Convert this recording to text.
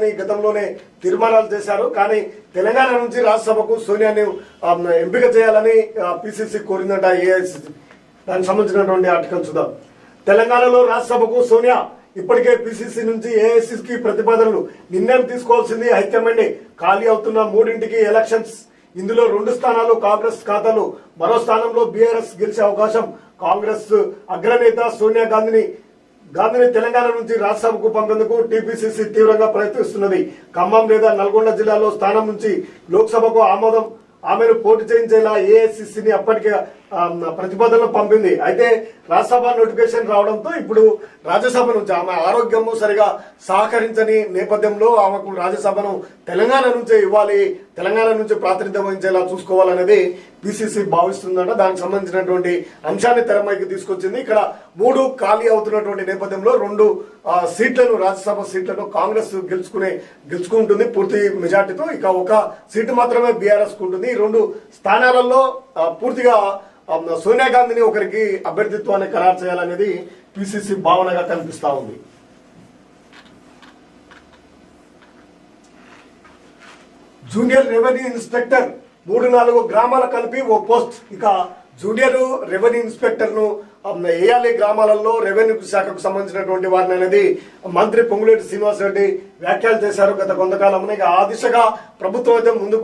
గతంలోనే తీర్మానాలు చేశారు. కానీ తెలంగాణ నుంచి రాజ్యసభకు సోనియాని ఎంపిక చేయాలని పిసిసి కోరిందంట ఏఐసిసి దానికి సంబంధించినటువంటి ఆర్టికల్ చూద్దాం. తెలంగాణలో రాజ్యసభకు సోనియా ఇప్పటికే పిసిసి నుంచి ఏఐసిసికి ప్రతిపాదనలు నిర్ణయం తీసుకోవాల్సింది హైకమాండ్. ఖాళీ అవుతున్న మూడింటికి ఎలక్షన్స్. ఇందులో రెండు స్థానాలు కాంగ్రెస్ ఖాతాలు. మరో స్థానంలో బీఆర్ఎస్ గెలిచే అవకాశం కాంగ్రెస్ అగ్రనేత సోనియా గాంధీని గాంధీని తెలంగాణ నుంచి రాజ్యసభకు పంపేందుకు టీపీసీసీ తీవ్రంగా ప్రయత్నిస్తున్నది. ఖమ్మం లేదా నల్గొండ జిల్లాలో స్థానం నుంచి లోక్సభకు ఆమోదం ఆమెను పోటీ చేయించేలా ఏఐసిసిని అప్పటికే ప్రతిపాదనలు పంపింది. అయితే రాజ్యసభ నోటిఫికేషన్ రావడంతో ఇప్పుడు రాజ్యసభ నుంచి ఆమె ఆరోగ్యము సరిగా సహకరించని నేపథ్యంలో ఆమెకు రాజ్యసభను తెలంగాణ నుంచే ఇవ్వాలి తెలంగాణ నుంచి ప్రాతినిధ్యం వహించేలా చూసుకోవాలనేది పిసిసి భావిస్తుందట. దానికి సంబంధించినటువంటి అంశాన్ని తెరమైకి తీసుకొచ్చింది. ఇక్కడ మూడు ఖాళీ అవుతున్నటువంటి నేపథ్యంలో రెండు సీట్లను రాజ్యసభ సీట్లను కాంగ్రెస్ గెలుచుకునే గెలుచుకుంటుంది పూర్తి మెజార్టీతో. ఇక ఒక సీటు మాత్రమే బీఆర్ఎస్ ఉంటుంది. ఈ రెండు స్థానాలలో పూర్తిగా ఆ, సోనియా గాంధీని ఒకరికి అభ్యర్థిత్వాన్ని ఖరారు చేయాలనేది పిసిసి భావనగా కనిపిస్తా ఉంది. జూనియర్ రెవెన్యూ ఇన్స్పెక్టర్ మూడు నాలుగు గ్రామాల కలిపి ఓ పోస్ట్. ఇక జూనియర్ రెవెన్యూ ఇన్స్పెక్టర్ను వేయాలి గ్రామాలలో రెవెన్యూ శాఖకు సంబంధించినటువంటి వారిని అనేది మంత్రి పొంగులేటి శ్రీనివాస్ రెడ్డి వ్యాఖ్యలు చేశారు గత కొంతకాలంలో ఇక ఆ దిశగా ప్రభుత్వం అయితే ముందుకు